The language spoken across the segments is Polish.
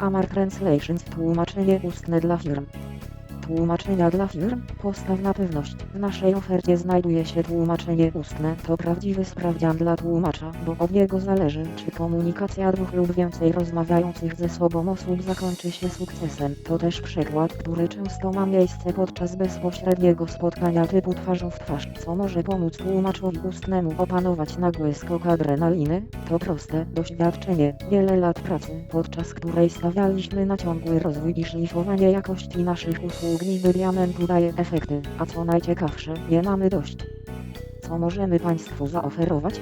Amar Translations Tłumaczenie ustne dla firm. Tłumaczenia dla firm, postaw na pewność. W naszej ofercie znajduje się tłumaczenie ustne. To prawdziwy sprawdzian dla tłumacza, bo od niego zależy, czy komunikacja dwóch lub więcej rozmawiających ze sobą osób zakończy się sukcesem. To też przykład, który często ma miejsce podczas bezpośredniego spotkania typu twarzą w twarz, co może pomóc tłumaczowi ustnemu opanować nagły skok adrenaliny. To proste doświadczenie, wiele lat pracy, podczas której stawialiśmy na ciągły rozwój i szlifowanie jakości naszych usług niby diamentu daje efekty, a co najciekawsze, nie mamy dość. Co możemy Państwu zaoferować?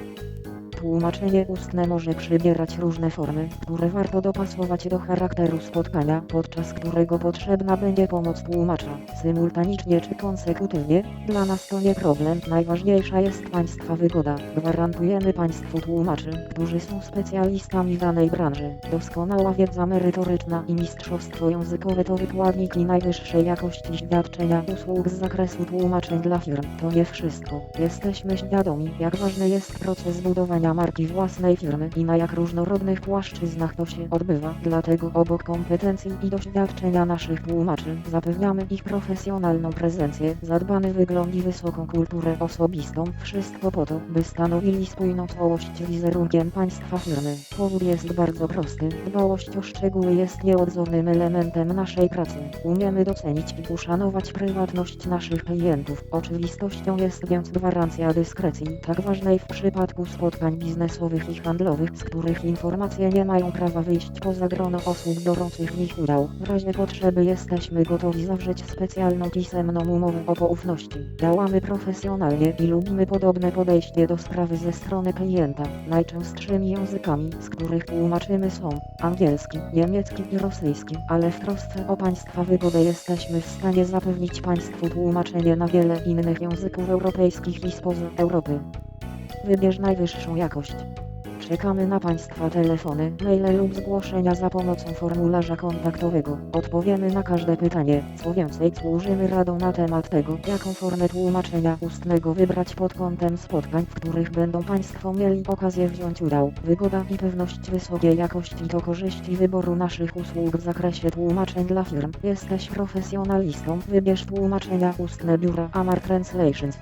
Tłumaczenie ustne może przybierać różne formy, które warto dopasować do charakteru spotkania, podczas którego potrzebna będzie pomoc tłumacza, symultanicznie czy konsekutywnie. Dla nas to nie problem, najważniejsza jest Państwa wygoda. Gwarantujemy Państwu tłumaczy, którzy są specjalistami danej branży. Doskonała wiedza merytoryczna i mistrzostwo językowe to wykładniki najwyższej jakości świadczenia usług z zakresu tłumaczeń dla firm. To nie wszystko. Jesteśmy świadomi, jak ważny jest proces budowania marki własnej firmy i na jak różnorodnych płaszczyznach to się odbywa. Dlatego obok kompetencji i doświadczenia naszych tłumaczy zapewniamy ich profesjonalną prezencję, zadbany wygląd i wysoką kulturę osobistą. Wszystko po to, by stanowili spójną całość wizerunkiem państwa firmy. Powód jest bardzo prosty. Dbałość o szczegóły jest nieodzownym elementem naszej pracy. Umiemy docenić i uszanować prywatność naszych klientów. Oczywistością jest więc gwarancja dyskrecji, tak ważnej w przypadku spotkań biznesowych i handlowych, z których informacje nie mają prawa wyjść poza grono osób biorących w nich udział. W razie potrzeby jesteśmy gotowi zawrzeć specjalną pisemną umowę o poufności. Działamy profesjonalnie i lubimy podobne podejście do sprawy ze strony klienta. Najczęstszymi językami, z których tłumaczymy są angielski, niemiecki i rosyjski, ale w trosce o Państwa wygodę jesteśmy w stanie zapewnić Państwu tłumaczenie na wiele innych języków europejskich i spoza Europy. Wybierz najwyższą jakość. Czekamy na Państwa telefony, maile lub zgłoszenia za pomocą formularza kontaktowego. Odpowiemy na każde pytanie. Co więcej, służymy radą na temat tego, jaką formę tłumaczenia ustnego wybrać pod kątem spotkań, w których będą Państwo mieli okazję wziąć udział. Wygoda i pewność wysokiej jakości to korzyści wyboru naszych usług w zakresie tłumaczeń dla firm. Jesteś profesjonalistą, wybierz tłumaczenia ustne biura Amar Translations.